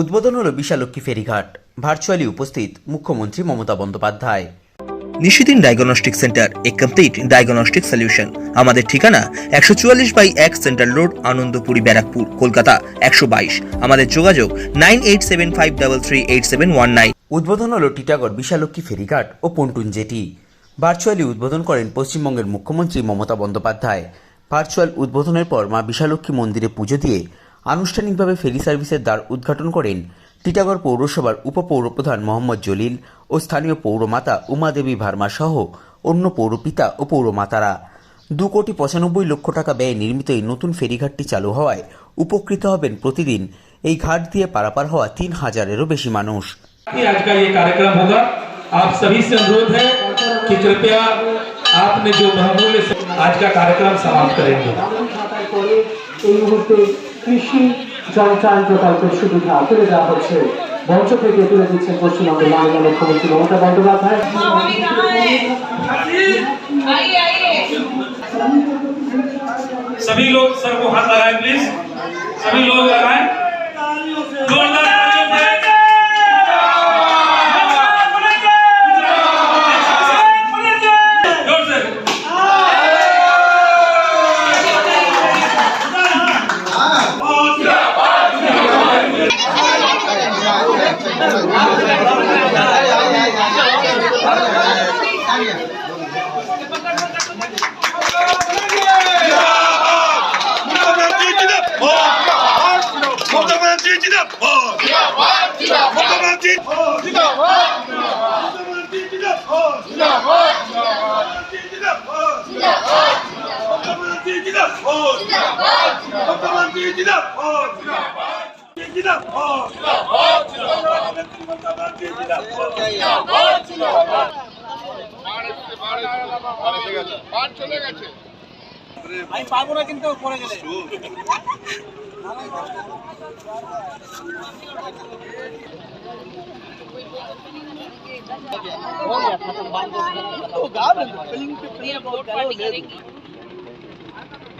উদ্বোধন হল বিশালক্ষী ফেরিঘাট। ভার্চুয়ালি উপস্থিত মুখ্যমন্ত্রী মমতা বন্দ্যোপাধ্যায়। নিশিদিন ডায়াগনস্টিক সেন্টার এ কমপ্লিট ডায়াগনস্টিক সলিউশন আমাদের ঠিকানা একশো চুয়াল্লিশ বাই এক সেন্ট্রাল রোড আনন্দপুরি ব্যারাকপুর কলকাতা একশো বাইশ। আমাদের যোগাযোগ nine eight seven five double three eight seven one nine. উদ্বোধন হল টিটাগড় বিশালক্ষী ফেরিঘাট ও পন্টুন জেটি। ভার্চুয়ালি উদ্বোধন করেন পশ্চিমবঙ্গের মুখ্যমন্ত্রী মমতা বন্দ্যোপাধ্যায়। ভার্চুয়াল উদ্বোধনের পর মা বিশালক্ষী মন্দিরে পুজো দিয়ে আনুষ্ঠানিকভাবে ফেরি সার্ভিসের দ্বার উদ্ঘাটন করেন টিটাগড় পৌরসভার উপপৌরপ্রধান মোহাম্মদ জলিল ও স্থানীয় পৌরমাতা উমাদেবী ভার্মা সহ অন্য পৌরপিতা ও পৌরমাতারা দু কোটি পঁচানব্বই লক্ষ টাকা ব্যয়ে নির্মিত এই নতুন ফেরিঘাটটি চালু হওয়ায় উপকৃত হবেন প্রতিদিন এই ঘাট দিয়ে পারাপার হওয়া তিন হাজারেরও বেশি মানুষ कि आज का ये कार्यक्रम होगा आप सभी से अनुरोध है कि कृपया आपने जो बहुमूल्य से आज का कार्यक्रम समाप्त करेंगे গ্রামীণ খাতায় করে এই মুহূর্তে কৃষি জলচান প্রকল্পের সুবিধা তুলে দেওয়া হচ্ছে মঞ্চ থেকে তুলে দিচ্ছেন পশ্চিমবঙ্গের মাননীয় মুখ্যমন্ত্রী মমতা বন্দ্যোপাধ্যায় स्वामी कहाँ है आइए आइए सभी लोग सर को हाथ लगाएं प्लीज सभी लोग लगाएं আমি পাবো না কিন্তু পরে গেলে हो गया खत्म बांध दो गाँव में फिल्म पे प्रिय बहुत करेंगे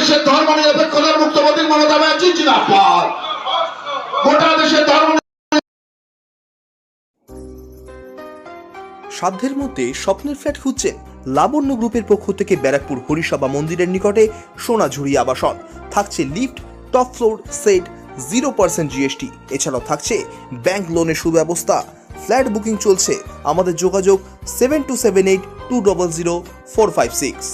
দেশের ধর্ম নিরপেক্ষতার মুখ্যমন্ত্রী মমতা ব্যানার্জি, জিন্দাবাদ। গোটা দেশের ধর্ম সাধ্যের মধ্যে স্বপ্নের ফ্ল্যাট খুঁজছেন লাবণ্য গ্রুপের পক্ষ থেকে ব্যারাকপুর হরিসভা মন্দিরের নিকটে সোনাঝুরি আবাসন। থাকছে lift, top floor, set, zero percent GST. এছাড়াও থাকছে ব্যাংক লোনের সুব্যবস্থা। ফ্ল্যাট বুকিং চলছে। আমাদের যোগাযোগ seven two seven eight two double zero four five six.